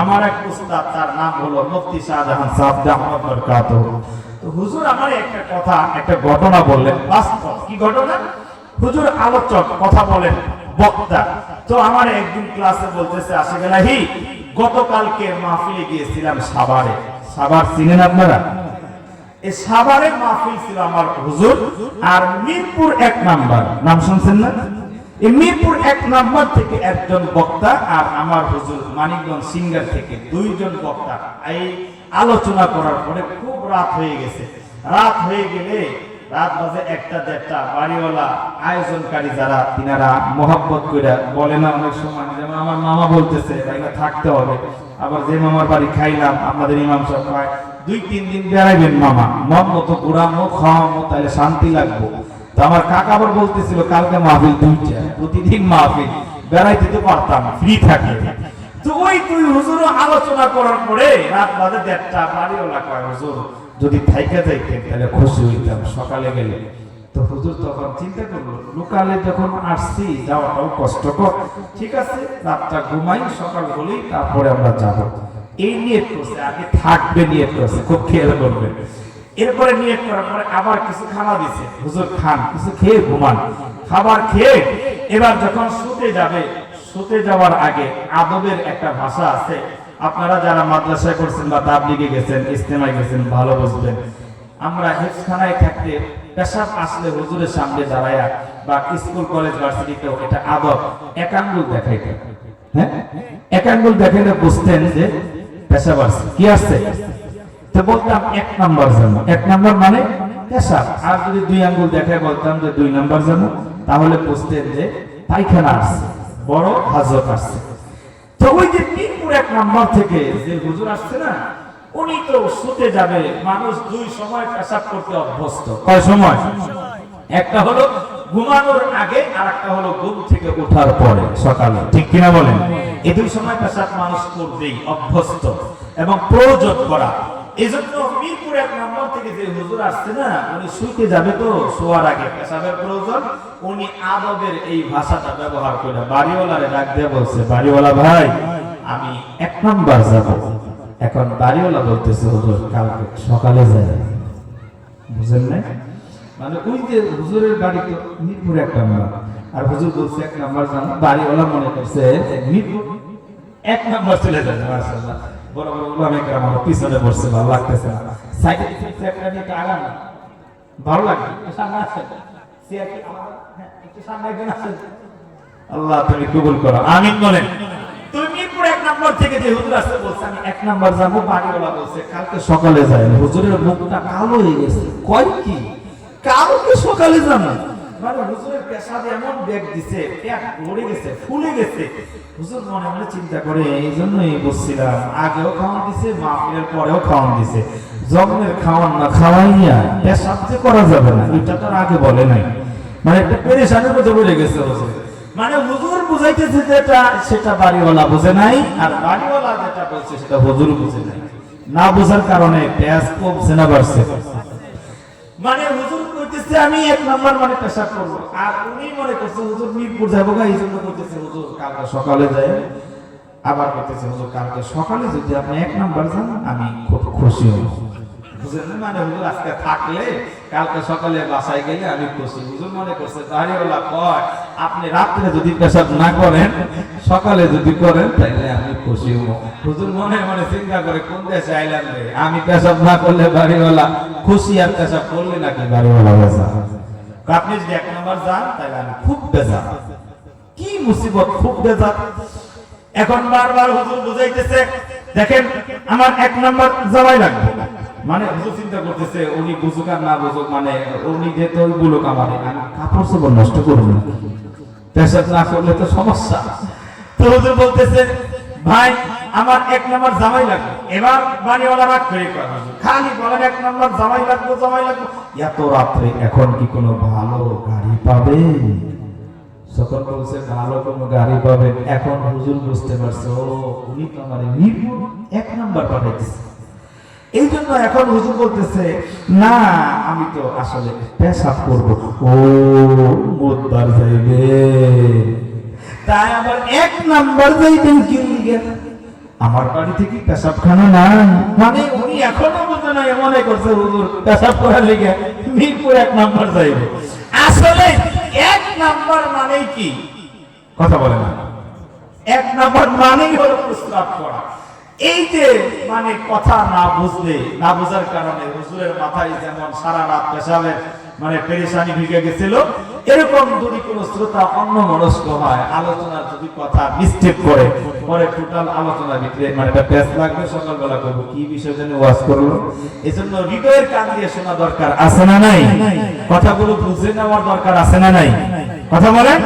আমার এক উস্তাদ, তার নাম হলো মুফতি শাহজাহান সাহেব আহমদ বরকাত তো হুজুর আমার একটা কথা, একটা ঘটনা বললেন। বাস্তব, কি ঘটনা? হুজুর আলোচক, কথা বলেন, বক্তা। তো আমার একদিন ক্লাসে বলতেছে আসে গেলাহি গতকালকে মাহফিলে গিয়েছিলাম সাভারে। সাভার চিনেন আপনারা? এই সাভারে মাহফিল ছিল আমার হুজুর, আর মিরপুর এক নাম্বার। নাম শুনছেন না? মিরপুর এক নাম্বার থেকে একজন বক্তা আর আমার হুজুর মানিকগঞ্জ সিঙ্গার থেকে দুইজন বক্তা। এই আলোচনা করার পরে খুব রাত হয়ে গেছে। রাত হয়ে গেলে রাত বাজে একটা দেড়টা। বাড়িওয়ালা আয়োজনকারী যারা, তিনারা মোহাব্বত করে বলে না, অনেক সময় যেমন আমার মামা বলতেছে এখানে থাকতে হবে। আবার যে মামার বাড়ি খাইলাম, আমাদের ইমাম সাহেব দুই, তিন দিন বেড়াইবেন মামা, মন মতো ঘুরামো, খাওয়ামো তাহলে শান্তি লাগবো। আমার কাকা আবার বলতেছিল, কালকে মাহফিল দুইটা প্রতিদিন মাহফিল, বেড়াইতে তো পারতাম ফ্রি থাকে তো ওই তুই হুজুর আলোচনা করার পরে রাত দেড়টা, বাড়িওয়ালা কয়, হুজুর, যদি থাইকা তাহলে খুশি হইতাম, সকালে গেলে। তো হুজুর তখন চিন্তা করল, লোকালে যখন আসছি, যাওয়াটাও কষ্টকর। ঠিক আছে, রাতটা ঘুমাই, সকাল হলেই তারপরে আমরা যাব। এই নিয়ে করছে, আগে থাকবে নিয়ে করছে, খুব খেয়াল করবে এরপরে নিয়ত করার পরে আবার কিছু খানা দিছে। হুজুর, খান, কিছু খেয়ে ঘুমান। খাবার খেয়ে এবার যখন শুতে যাবে, শুতে যাওয়ার আগে আদবের একটা ভাষা আছে। আপনারা যারা মাদ্রাসায় করছেন বা তাবলিগে গেছেন ইস্তেমায় গেছেন, ভালো বুঝবেন। আমরা হেফখানায় থাকতে পেশাব আসলে হুজুরের সামনে দাঁড়ায়া বা স্কুল, কলেজ, ভার্সিটিতেও এটা আদব। এক আঙ্গুল দেখাইতে। হ্যাঁ? এক আঙ্গুল দেখাইলে বুঝতেন যে পেশাব আসছে। কি আসছে? বলতাম এক নাম্বার জানো। এক নাম্বার মানে আর যদি দুই আঙ্গুল দেখায় বলতাম যে দুই নাম্বার জানো, তাহলে বুঝতেন যে পায়খানা আসছে বড় হাজত আসছে তো ওই যে মিরপুর এক নাম্বার থেকে যে হুজুর আসছে না, উনি তো শুতে যাবে, মানুষ দুই সময় পেশাব করতে অভ্যস্ত। কয় সময়? একটা হলো ঘুমানোর আগে আর একটা হলো ঘুম থেকে ওঠার পরে, সকালে। ঠিক কিনা বলেন? এই দুই সময় পেশাব মানুষ করতেই অভ্যস্ত এবং প্রয়োজন করা। এই জন্য মিরপুর এক নম্বর থেকে যে হুজুর আসছে না, উনি শুইতে যাবে তো, শোয়ার আগে পেশাবের প্রয়োজন, উনি আদবের এই ভাষাটা ব্যবহার করে বাড়িওয়ালারে ডাক দিয়ে বলছে, বাড়িওয়ালা ভাই, আমি এক নাম্বার যাব। এখন বাড়িওয়ালা বলতেছে, হুজুর, কালকে সকালে যাই। বুঝেন নাই? মানে ওই যে হুজুরের বাড়ি তো মিরপুর এক নাম্বার। আর হুজুর বলছে, এক নাম্বার জানো বাড়িওয়ালা মনে করছে মিরপুর, এক নাম্বার চলে যাবে, মাশাআল্লাহ। বসছে না ভালো লাগে একটু সামনে আল্লাহ, তুমি কবুল করো। বলেন। তুমি এক নাম্বার থেকে যে বলছে, আমি এক যাব বলছে, কালকে সকালে যাই। হুজুরের মুখটা কালো হয়ে গেছে। কয় কি? কালকে সকালে যাব। হুজুরের এমন দিছে, পেট ভরে গেছে, ফুলে গেছে। হুজুর মনে মনে চিন্তা করে এই জন্যই বসছিলাম আগেও খাওয়ান দিছে মাহফিলের পরেও খাওয়ান দিছে। খাওয়ান না খাওয়াইয়া পেশাব যে করা যাবে না, এটা আগে বলে নাই। মানে একটা পেরেশানের মধ্যে বলে গেছে হুজুর। মানে হুজুর বুঝাইতেছে যেটা সেটা বাড়িওয়ালা বুঝে নাই, আর বাড়িওয়ালা যেটা বলছে, সেটা হুজুর বুঝে নাই। না বোঝার কারণে পেঁয়াজ কমছে না বাড়ছে। মানে কইতেছে আমি এক নাম্বার মানে পেশাব করব। আর উনি মনে করছে, হুজুর, মিরপুর যাব গা। এই জন্য কইতেছে হুজুর, কালকে সকালে যাই। আবার করতেছে হুজুর, কালকে সকালে যদি আপনি এক নম্বর যান, আমি খুব খুশি হব। বুঝলেন? মানে হুজুর, আজকে থাকলে কালকে সকালে বাসায় গেলে আমি খুশি। হুজুর মনে করছে দাঁড়িয়েওয়ালা কয়? আপনি রাত্রে যদি পেশাব না করেন, সকালে যদি করেন তাহলে আমি খুশি হব। হুজুর মনে মনে চিন্তা করে, কোন দেশে আইলাম রে? আমি পেশাব না করলে বাড়িওয়ালা খুশি আর পেশাব করলে নাকি বাড়িওয়ালা বেজা আপনি যদি এক নম্বর যান তাহলে আমি খুব বেজা কি মুসিবত, খুব বেজা এখন বারবার হুজুর বুঝাইতেছে, দেখেন, আমার এক নম্বর যাওয়াই লাগবে। মানে হুজুর চিন্তা করতেছে, উনি বুঝুক আর না বুঝুক মানে উনি যেহেতু ওই বুলুক আমার, আমি কাপড় চোপড় নষ্ট করব পেশাব না করলে তো সমস্যা। তো বলতেছে, ভাই, আমার এক নম্বর জামাই লাগবে। এবার বাড়িওয়ালা রাগ করে খালি বলেন এক নম্বর জামাই লাগবে জামাই লাগবে। এত রাত্রে এখন কি কোনো ভালো গাড়ি পাবে? সকল বলছে, ভালো কোনো গাড়ি পাবেন এখন হুজুর বুঝতে পারছে, ও, উনি তো আমার এক নম্বর পাঠাইতেছে। এই জন্য এখন হুজুর বলতেছে, না, আমি তো আসলে পেশাব করব। ও মোদবার যাইবে তাই আবার এক নাম্বার যাইবেন কি লিগে আমার বাড়ি থেকে পেশাবখানা না মানে উনি এখনও বুঝে নাই, মনে করছে হুজুর পেশাব করার লেগে মিরপুর এক নাম্বার যাইব। আসলে এক নাম্বার মানেই কি? কথা বলে না। এক নাম্বার মানেই হলো প্রস্তাব করা। এই যে মানে কথা না বুঝলে, না কারণে হুজুরের মাথায় যেমন সারা রাত পেশাবের মানে পেরেশানি ঢুকে গেছিল, এরকম যদি শ্রোতা অন্য মনস্ক হয় যদি কথা মিস্টেক করে, পরে টোটাল আলোচনার ভিতরে মানে করব। কি বিষয় জন্য ওয়াজ করল হৃদয়ের কান দিয়ে শোনা দরকার আছে না নাই? কথাগুলো বুঝে নেওয়ার দরকার আছে না নাই? কথা বলেন?